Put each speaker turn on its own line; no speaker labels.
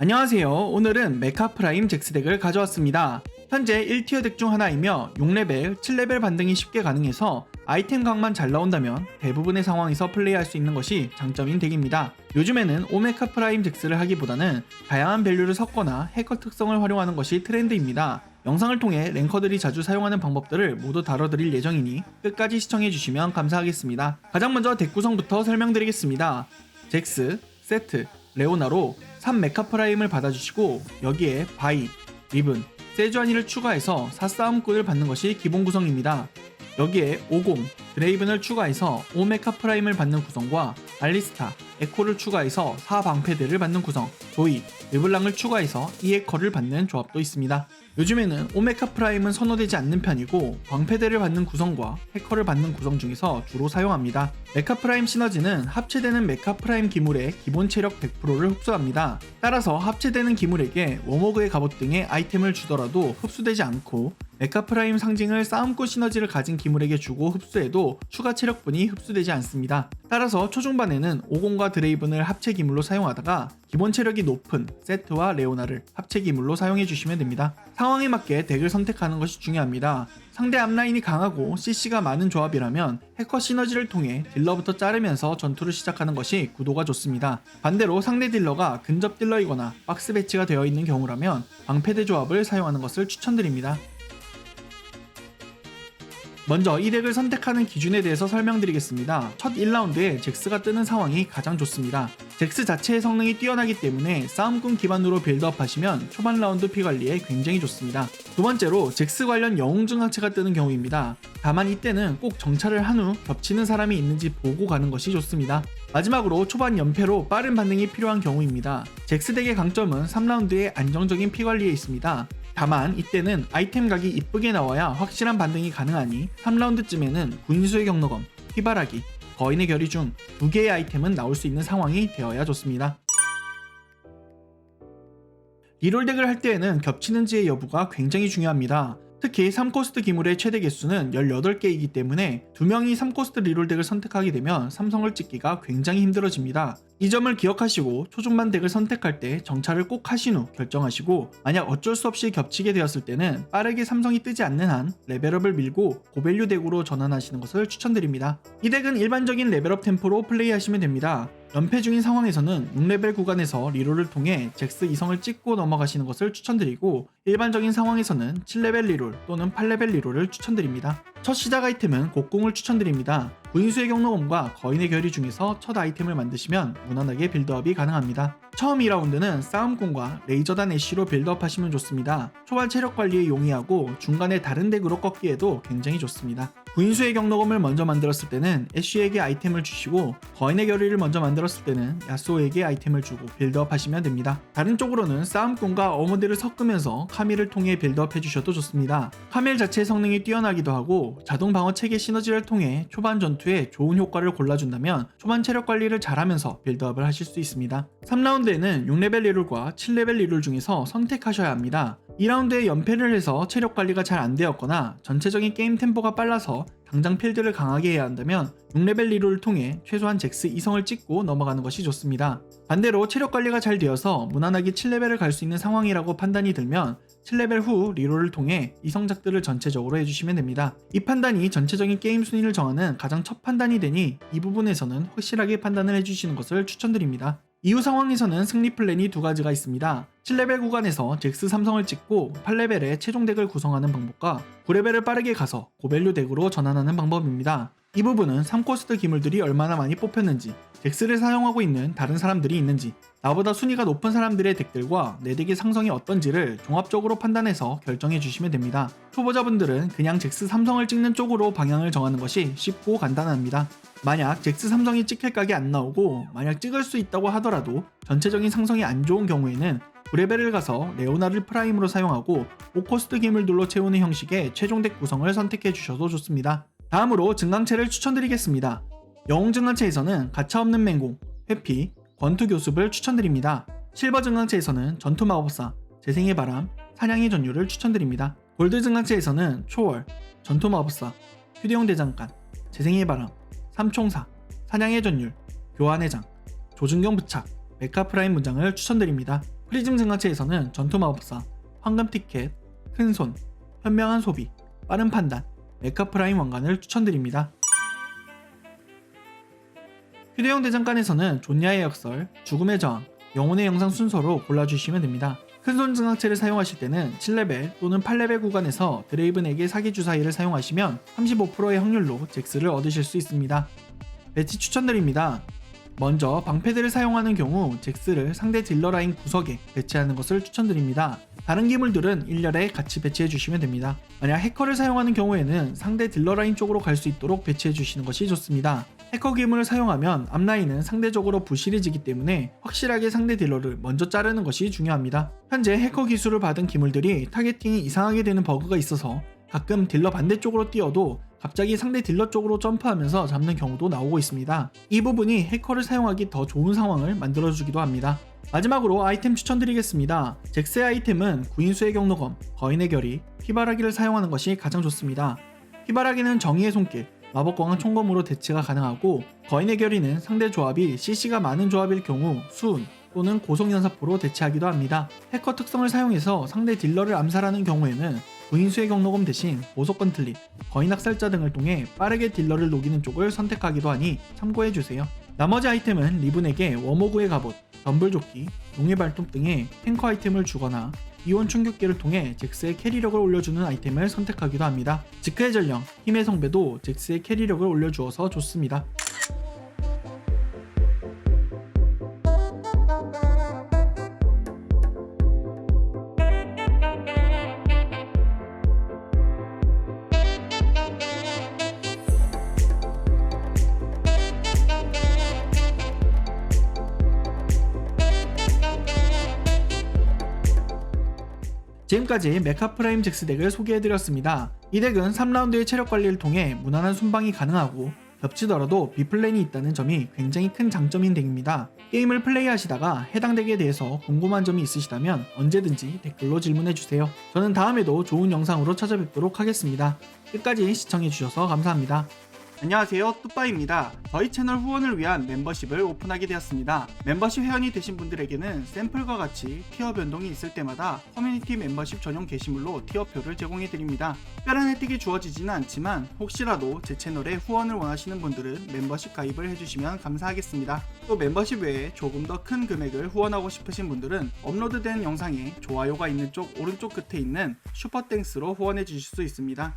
안녕하세요. 오늘은 메카 프라임 잭스 덱을 가져왔습니다. 현재 1티어 덱 중 하나이며 6레벨, 7레벨 반등이 쉽게 가능해서 아이템 강만 잘 나온다면 대부분의 상황에서 플레이할 수 있는 것이 장점인 덱입니다. 요즘에는 오메카 프라임 잭스를 하기보다는 다양한 밸류를 섞거나 해커 특성을 활용하는 것이 트렌드입니다. 영상을 통해 랭커들이 자주 사용하는 방법들을 모두 다뤄드릴 예정이니 끝까지 시청해주시면 감사하겠습니다. 가장 먼저 덱 구성부터 설명드리겠습니다. 잭스, 세트, 레오나로 3 메카 프라임을 받아주시고 여기에 바이, 리븐, 세주아니를 추가해서 4 싸움꾼을 받는 것이 기본 구성입니다. 여기에 50, 드레이븐을 추가해서 5 메카 프라임을 받는 구성과 알리스타, 에코를 추가해서 4 방패대를 받는 구성, 조이, 르블랑을 추가해서 2에커를 받는 조합도 있습니다. 요즘에는 오메카 프라임은 선호되지 않는 편이고 방패대를 받는 구성과 해커를 받는 구성 중에서 주로 사용합니다. 메카 프라임 시너지는 합체되는 메카 프라임 기물의 기본 체력 100%를 흡수합니다. 따라서 합체되는 기물에게 워머그의 갑옷 등의 아이템을 주더라도 흡수되지 않고 메카 프라임 상징을 싸움꾼 시너지를 가진 기물에게 주고 흡수해도 추가 체력분이 흡수되지 않습니다. 따라서 초중반에는 오공과 드레이븐을 합체 기물로 사용하다가 기본 체력이 높은 세트와 레오나를 합체 기물로 사용해 주시면 됩니다. 상황에 맞게 덱을 선택하는 것이 중요합니다. 상대 앞라인이 강하고 CC가 많은 조합이라면 해커 시너지를 통해 딜러부터 자르면서 전투를 시작하는 것이 구도가 좋습니다. 반대로 상대 딜러가 근접 딜러이거나 박스 배치가 되어 있는 경우라면 방패대 조합을 사용하는 것을 추천드립니다. 먼저 이 덱을 선택하는 기준에 대해서 설명드리겠습니다. 첫 1라운드에 잭스가 뜨는 상황이 가장 좋습니다. 잭스 자체의 성능이 뛰어나기 때문에 싸움꾼 기반으로 빌드업 하시면 초반 라운드 피 관리에 굉장히 좋습니다. 두 번째로 잭스 관련 영웅 증강체가 뜨는 경우입니다. 다만 이때는 꼭 정찰을 한 후 겹치는 사람이 있는지 보고 가는 것이 좋습니다. 마지막으로 초반 연패로 빠른 반응이 필요한 경우입니다. 잭스 덱의 강점은 3라운드의 안정적인 피 관리에 있습니다. 다만 이때는 아이템 각이 이쁘게 나와야 확실한 반등이 가능하니 3라운드쯤에는 구인수의 경로검, 휘바라기, 거인의 결의 중 두 개의 아이템은 나올 수 있는 상황이 되어야 좋습니다. 리롤 덱을 할 때에는 겹치는지의 여부가 굉장히 중요합니다. 특히 3코스트 기물의 최대 개수는 18개이기 때문에 두 명이 3코스트 리롤 덱을 선택하게 되면 삼성을 찍기가 굉장히 힘들어집니다. 이 점을 기억하시고 초중반 덱을 선택할 때 정찰을 꼭 하신 후 결정하시고 만약 어쩔 수 없이 겹치게 되었을 때는 빠르게 삼성이 뜨지 않는 한 레벨업을 밀고 고밸류 덱으로 전환하시는 것을 추천드립니다. 이 덱은 일반적인 레벨업 템포로 플레이하시면 됩니다. 연패 중인 상황에서는 6레벨 구간에서 리롤을 통해 잭스 이성을 찍고 넘어가시는 것을 추천드리고 일반적인 상황에서는 7레벨 리롤 또는 8레벨 리롤을 추천드립니다. 첫 시작 아이템은 곡궁을 추천드립니다. 구인수의 경로검과 거인의 결의 중에서 첫 아이템을 만드시면 무난하게 빌드업이 가능합니다. 처음 2라운드는 싸움꾼과 레이저단 애쉬로 빌드업 하시면 좋습니다. 초반 체력 관리에 용이하고 중간에 다른 덱으로 꺾기에도 굉장히 좋습니다. 구인수의 경로검을 먼저 만들었을 때는 애쉬에게 아이템을 주시고 거인의 결의를 먼저 만들었을 때는 야스오에게 아이템을 주고 빌드업 하시면 됩니다. 다른 쪽으로는 싸움꾼과 어머니를 섞으면서 카밀을 통해 빌드업 해주셔도 좋습니다. 카밀 자체의 성능이 뛰어나기도 하고 자동 방어 체계 시너지를 통해 초반 전투에 좋은 효과를 골라준다면 초반 체력 관리를 잘하면서 빌드업을 하실 수 있습니다. 3라운드에는 6레벨 리롤과 7레벨 리롤 중에서 선택하셔야 합니다. 2라운드에 연패를 해서 체력 관리가 잘 안 되었거나 전체적인 게임 템포가 빨라서 당장 필드를 강하게 해야 한다면 6레벨 리롤을 통해 최소한 잭스 2성을 찍고 넘어가는 것이 좋습니다. 반대로 체력 관리가 잘 되어서 무난하게 7레벨을 갈 수 있는 상황이라고 판단이 들면 7레벨 후 리롤을 통해 이성작들을 전체적으로 해주시면 됩니다. 이 판단이 전체적인 게임 순위를 정하는 가장 첫 판단이 되니 이 부분에서는 확실하게 판단을 해주시는 것을 추천드립니다. 이후 상황에서는 승리 플랜이 두 가지가 있습니다. 7레벨 구간에서 잭스 삼성을 찍고 8레벨에 최종 덱을 구성하는 방법과 9레벨을 빠르게 가서 고밸류 덱으로 전환하는 방법입니다. 이 부분은 3코스트 기물들이 얼마나 많이 뽑혔는지, 잭스를 사용하고 있는 다른 사람들이 있는지, 나보다 순위가 높은 사람들의 덱들과 내 덱의 상성이 어떤지를 종합적으로 판단해서 결정해 주시면 됩니다. 초보자분들은 그냥 잭스 삼성을 찍는 쪽으로 방향을 정하는 것이 쉽고 간단합니다. 만약 잭스 삼성이 찍힐 각이 안 나오고 만약 찍을 수 있다고 하더라도 전체적인 상성이 안 좋은 경우에는 9레벨을 가서 레오나를 프라임으로 사용하고 5코스트 기물들로 채우는 형식의 최종 덱 구성을 선택해 주셔도 좋습니다. 다음으로 증강체를 추천드리겠습니다. 영웅 증강체에서는 가차없는 맹공, 회피, 권투 교습을 추천드립니다. 실버 증강체에서는 전투 마법사, 재생의 바람, 사냥의 전율을 추천드립니다. 골드 증강체에서는 초월, 전투 마법사, 휴대용 대장간, 재생의 바람, 삼총사, 사냥의 전율, 교환의 장, 조준경 부착, 메카 프라임 문장을 추천드립니다. 프리즘 증강체에서는 전투 마법사, 황금 티켓, 큰 손, 현명한 소비, 빠른 판단, 메카 프라임 왕관을 추천드립니다. 휴대용 대장간에서는 존야의 역설, 죽음의 저항, 영혼의 영상 순서로 골라주시면 됩니다. 큰손 증강체를 사용하실 때는 7레벨 또는 8레벨 구간에서 드레이븐에게 사기 주사위를 사용하시면 35%의 확률로 잭스를 얻으실 수 있습니다. 배치 추천드립니다. 먼저 방패들을 사용하는 경우 잭스를 상대 딜러 라인 구석에 배치하는 것을 추천드립니다. 다른 기물들은 1렬에 같이 배치해 주시면 됩니다. 만약 해커를 사용하는 경우에는 상대 딜러 라인 쪽으로 갈 수 있도록 배치해 주시는 것이 좋습니다. 해커 기물을 사용하면 앞라인은 상대적으로 부실해지기 때문에 확실하게 상대 딜러를 먼저 자르는 것이 중요합니다. 현재 해커 기술을 받은 기물들이 타겟팅이 이상하게 되는 버그가 있어서 가끔 딜러 반대쪽으로 뛰어도 갑자기 상대 딜러 쪽으로 점프하면서 잡는 경우도 나오고 있습니다. 이 부분이 해커를 사용하기 더 좋은 상황을 만들어주기도 합니다. 마지막으로 아이템 추천드리겠습니다. 잭스의 아이템은 구인수의 경로검, 거인의 결의, 피바라기를 사용하는 것이 가장 좋습니다. 피바라기는 정의의 손길, 마법광은 총검으로 대치가 가능하고 거인의 결의는 상대 조합이 CC가 많은 조합일 경우 수은 또는 고속연사포로 대체하기도 합니다. 해커 특성을 사용해서 상대 딜러를 암살하는 경우에는 구인수의 경로검 대신 보석권 틀립, 거인 학살자 등을 통해 빠르게 딜러를 녹이는 쪽을 선택하기도 하니 참고해주세요. 나머지 아이템은 리븐에게 워모그의 갑옷, 덤블조끼, 용의 발톱 등의 탱커 아이템을 주거나 이온 충격기를 통해 잭스의 캐리력을 올려주는 아이템을 선택하기도 합니다. 지크의 전령, 힘의 성배도 잭스의 캐리력을 올려주어서 좋습니다. 지금까지 메카 프라임 잭스 덱을 소개해드렸습니다. 이 덱은 3라운드의 체력 관리를 통해 무난한 순방이 가능하고 겹치더라도 비플랜이 있다는 점이 굉장히 큰 장점인 덱입니다. 게임을 플레이하시다가 해당 덱에 대해서 궁금한 점이 있으시다면 언제든지 댓글로 질문해주세요. 저는 다음에도 좋은 영상으로 찾아뵙도록 하겠습니다. 끝까지 시청해주셔서 감사합니다. 안녕하세요 뚜빠입니다. 저희 채널 후원을 위한 멤버십을 오픈하게 되었습니다. 멤버십 회원이 되신 분들에게는 샘플과 같이 티어 변동이 있을 때마다 커뮤니티 멤버십 전용 게시물로 티어표를 제공해 드립니다. 특별한 혜택이 주어지지는 않지만 혹시라도 제 채널에 후원을 원하시는 분들은 멤버십 가입을 해주시면 감사하겠습니다. 또 멤버십 외에 조금 더 큰 금액을 후원하고 싶으신 분들은 업로드된 영상에 좋아요가 있는 쪽 오른쪽 끝에 있는 슈퍼땡스로 후원해 주실 수 있습니다